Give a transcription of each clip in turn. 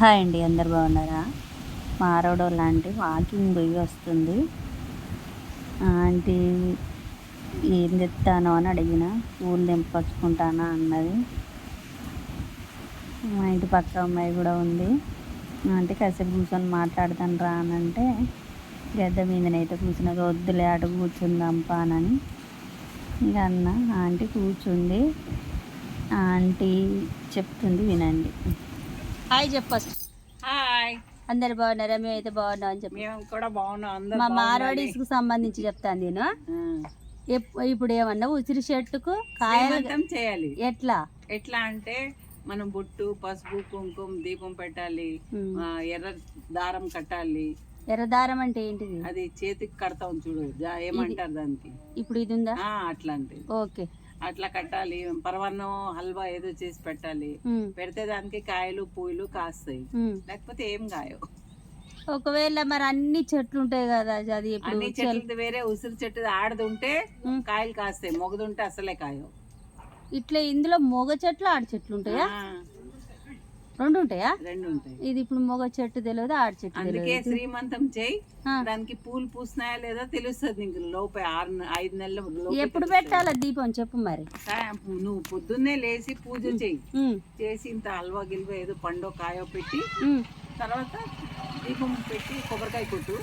Hi అండి అందరు బాగున్నారా? మారోడో లాంటి వాకింగ్ పోయి వస్తుంది. ఆంటీ ఏం చెప్తాను అని అడిగిన పూలు తెంపచ్చుకుంటానా అన్నది. మా ఇంటి పక్క అమ్మాయి కూడా ఉంది. ఆంటీ కాసేపు కూర్చొని మాట్లాడతాను రా అని అంటే గద్ద మీదనైతే కూర్చున్నాక వద్దులే అటు కూర్చుందంపా అని. ఇంకా అన్న ఆంటీ కూర్చుంది. ఆంటీ చెప్తుంది వినండి. హాయ్ చెప్పచ్చు హాయ్. అందరు బాగున్నారా? మేమైతే బాగున్నాం అని చెప్పి. మేము కూడా బాగున్నాం మా మారోడీస్కు సంబంధించి చెప్తాను నేను. ఇప్పుడు ఏమన్నా ఉసిరి చెట్టుకు కాయలు చేయాలి. ఎట్లా? ఎట్లా అంటే మనం బొట్టు పసుపు కుంకుమ దీపం పెట్టాలి. ఎర్ర దారం కట్టాలి. ఎర్రదారం అంటే ఏంటిది? అది చేతికి కడతాం చూడు ఏమంటారు దానికి? ఇప్పుడు ఇది ఉందా? అట్లాంటిది. ఓకే. అట్లా కట్టాలి. పరవన్నం హల్వా ఏదో చేసి పెట్టాలి. పెడితే దానికి కాయలు పూలు కాస్తాయి. లేకపోతే ఏం కాయవు. ఒకవేళ మరి అన్ని చెట్లు ఉంటాయి కదా అది అన్ని చెట్లు వేరే ఉసిరి చెట్టు ఆడదుంటే ఉమ్. కాయలు కాస్తాయి. మొగదుంటే అసలే కాయవు. ఇట్లా ఇందులో మొగ చెట్లు ఆడ చెట్లు ఉంటాయా? రెండు ఉంటాయా రెండు ఉంటాయి ఇది ఇప్పుడు మొగ చెట్టు తెలియదు ఆడ చెట్టు అందుకే శ్రీమంతం చేయి. దానికి పూలు పూసినాయా లేదా తెలుస్తుంది నీకు. లోపే ఆరు ఐదు నెలల ఎప్పుడు. పెట్టాలా దీపం? చెప్పు మరి. నువ్వు పొద్దున్నే లేచి పూజ ఉమ్, చేసి ఇంత హల్వా గిల్వా ఏదో పండో కాయో పెట్టి తర్వాత దీపం పెట్టి కొబ్బరికాయ కొట్టు.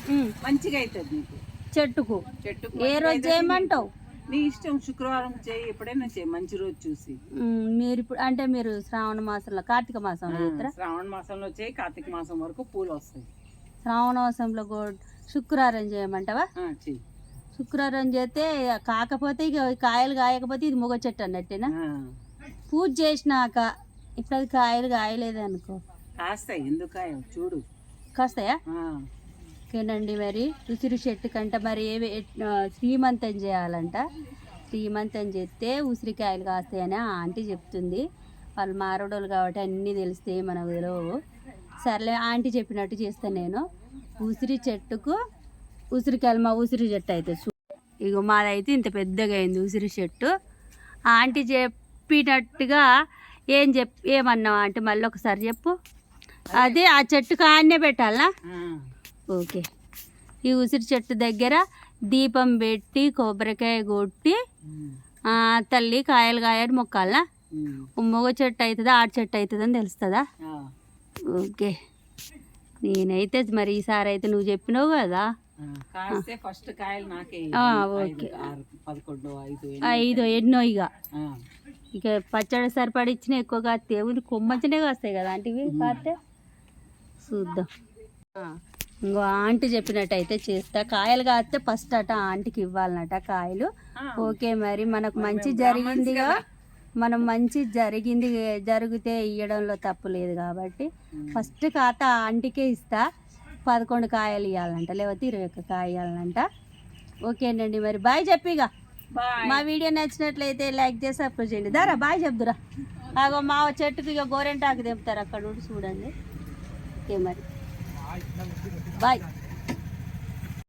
మంచిగా అవుతుంది నీకు. చెట్టుకు. చెట్టు ఏ రోజు చేయమంటావు? నీ ఇష్టం శుక్రవారం చేయి ఎప్పుడైనా చేయి మంచి రోజు చూసి. మీరు ఇప్పుడు అంటే మీరు శ్రావణ మాసంలో కార్తీక మాసంలో చేస్తారా? శ్రావణ మాసంలో చేయి కార్తీక మాసం వరకు పూలు వస్తాయి. శ్రావణ మాసంలో శుక్రవారం చేయమంటావా? చెయ్యి. శుక్రవారం చేస్తే కాకపోతే ఇక కాయలు కాయకపోతే ఇది మొగ చెట్టు అన్నట్టేనా? పూజ చేసినాక ఇప్పుడు అది కాయలు కాయలేదు అనుకో కాస్తాయి ఎందుకు చూడు. కాస్తాయా? ఓకేనండి మరి. ఉసిరి చెట్టు కంట మరి ఏవి శ్రీమంతం చేయాలంట. శ్రీమంతం చేస్తే ఉసిరికాయలు కాస్తాయని ఆ ఆంటీ చెప్తుంది. వాళ్ళు మారోడోళ్ళు కాబట్టి అన్నీ తెలిస్తే మనకు తెలియవు సర్లే ఆంటీ చెప్పినట్టు చేస్తాను నేను. ఉసిరి చెట్టుకు ఉసిరికాయలు మా ఉసిరి చెట్టు అయితే చూ ఇగో మాదైతే ఇంత పెద్దగా అయింది ఉసిరి చెట్టు. ఆంటీ చెప్పినట్టుగా ఏం చెప్ ఏమన్నావు ఆంటీ? మళ్ళీ ఒకసారి చెప్పు. అదే ఆ చెట్టు కాన్నే పెట్టాలనా? ఆ. ఓకే. ఈ ఉసిరి చెట్టు దగ్గర దీపం పెట్టి కొబ్బరికాయ కొట్టి తల్లి కాయలు కాయలు మొక్కాలనా ఉమ్, మొగ చెట్టు అవుతుందా ఆడ చెట్టు అవుతుందని తెలుస్తుందా. ఓకే. నేనైతే మరి ఈసారి అయితే నువ్వు చెప్పినావు కదా. ఫస్ట్ కాయలు నాకే ఓకే. ఐదు ఎన్నో ఇక ఇక పచ్చడి సరిపడి ఇచ్చిన ఎక్కువ కాస్తే ఉంది కొమ్మంచనే కాస్తాయి కదా కాస్తే? చూద్దాం. ఇంకో ఆంటీ చెప్పినట్టయితే చేస్తా. కాయలు కాస్తే ఫస్ట్ అట ఆంటీకి ఇవ్వాలన్నట కాయలు. ఓకే మరి మనకు మంచి జరిగిందిగా మనం మంచి జరిగింది జరిగితే ఇవ్వడంలో తప్పు లేదు కాబట్టి ఫస్ట్ ఖాత ఆంటీకే ఇస్తా. పదకొండు కాయలు ఇవ్వాలంట లేకపోతే ఇరవై ఒక్క కాయ ఇవ్వాలంట ఓకేనండి మరి బాయ్ చెప్పిగా మా వీడియో నచ్చినట్లయితే లైక్ చేసి సబ్స్క్రైబ్ చేయండి. దారా బాయ్ చెప్దురా. అగో మా చెట్టుకి ఇక గోరెంటాకు తెంపుతారు అక్కడ ఉండి చూడండి. ఓకే మరి. Bye.